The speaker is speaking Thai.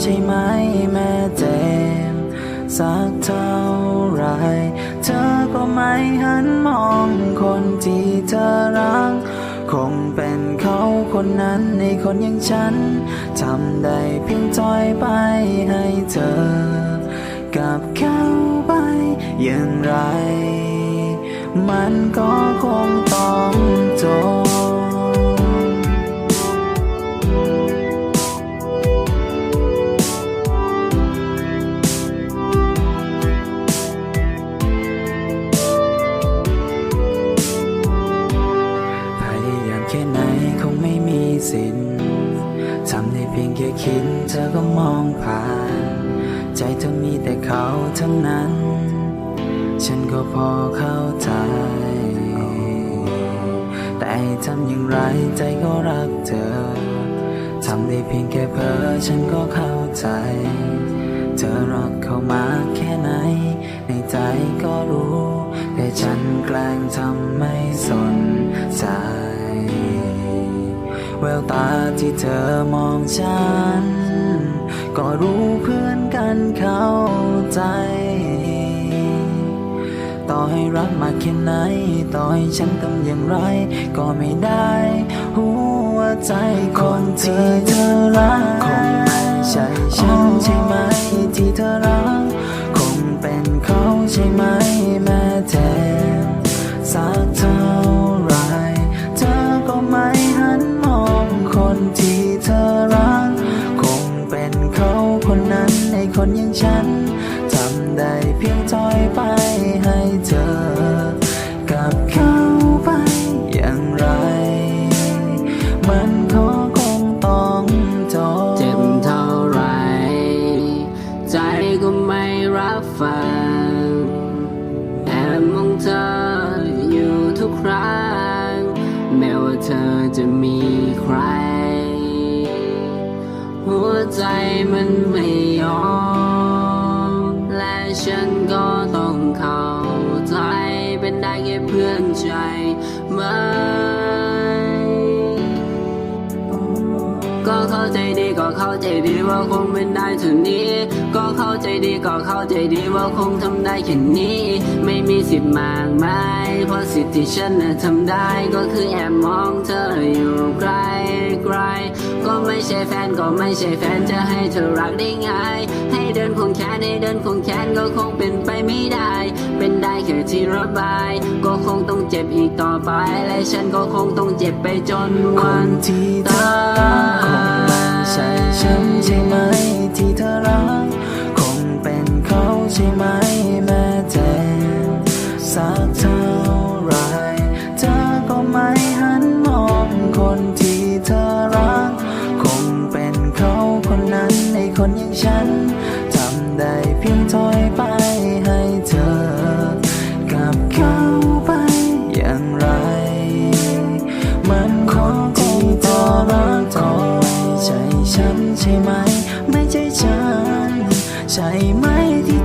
ใช่ไหมแม่เจ็บสักเท่าไร เธอก็ไม่หันมองคนที่เธอรัก คงเป็นเขาคนนั้นในคนอย่างฉัน ทำได้เพียงจอยไปให้เธอ กับเขาไปอย่างไร มันก็คงต้อง สิ้นทำได้เพียงแค่คิดเธอก็มองผ่าน ใจเธอมีแต่เขาทั้งนั้น ฉันก็พอเข้าใจ แต่ทำอย่างไรใจก็รักเธอ ทำได้เพียงแค่เพ้อฉันก็เข้าใจ เธอรักเขามากแค่ไหน ในใจก็รู้ แต่ฉันแกล้งทำไม่สนใจ แววตาที่เธอมองฉัน ก็รู้เพื่อนกันเข้าใจ ต่อให้รักมากแค่ไหน ต่อให้ฉันทำอย่างไร ก็ไม่ได้ หัวใจคนที่เธอรักคงไม่ใช่ฉันใช่ไหมที่เธอรัก ที่เธอรัก คงเป็นเขาคนนั้นในคนอย่างฉันทำได้เพียงจอยไปให้เธอ กับเขาไปอย่างไร มันก็คงต้องจบเจ็บเท่าไร ใจก็ไม่รับฟังแอบมองเธออยู่ทุกครั้งแม้ว่าเธอจะมีใคร หัวใจมันไม่ยอม และฉันก็ต้องเข้าใจ เป็นได้แค่เพื่อนใจไหมก็เข้าใจดีก็เข้าใจดีว่าคงเป็นได้เท่านี้ ก็เข้าใจดีก็เข้าใจดีว่าคงทำได้แค่นี้ ไม่มีสิทธิ์มากมาย สิทธิ์ที่ฉันน่ะทำได้ก็คือแอบมองเธออยู่ไกลไกลก็ไม่ใช่แฟนก็ไม่ใช่แฟนจะให้เธอรักได้ไงให้เดินคงแขนให้เดินคงแขนก็คงเป็นไปไม่ได้ เป็นได้แค่ที่ระบาย ก็คงต้องเจ็บอีกต่อไป และฉันก็คงต้องเจ็บไปจนควันที่เธอคงม่ใช่ฉันใช่ไหมที่ คนอย่างฉันทำได้เพียงถอยไปให้เธอ กับเขาไปอย่างไร มันคงที่เธอรักคอยใช่ฉันใช่ไหม ไม่ใช่ฉัน ใช่ไหมที่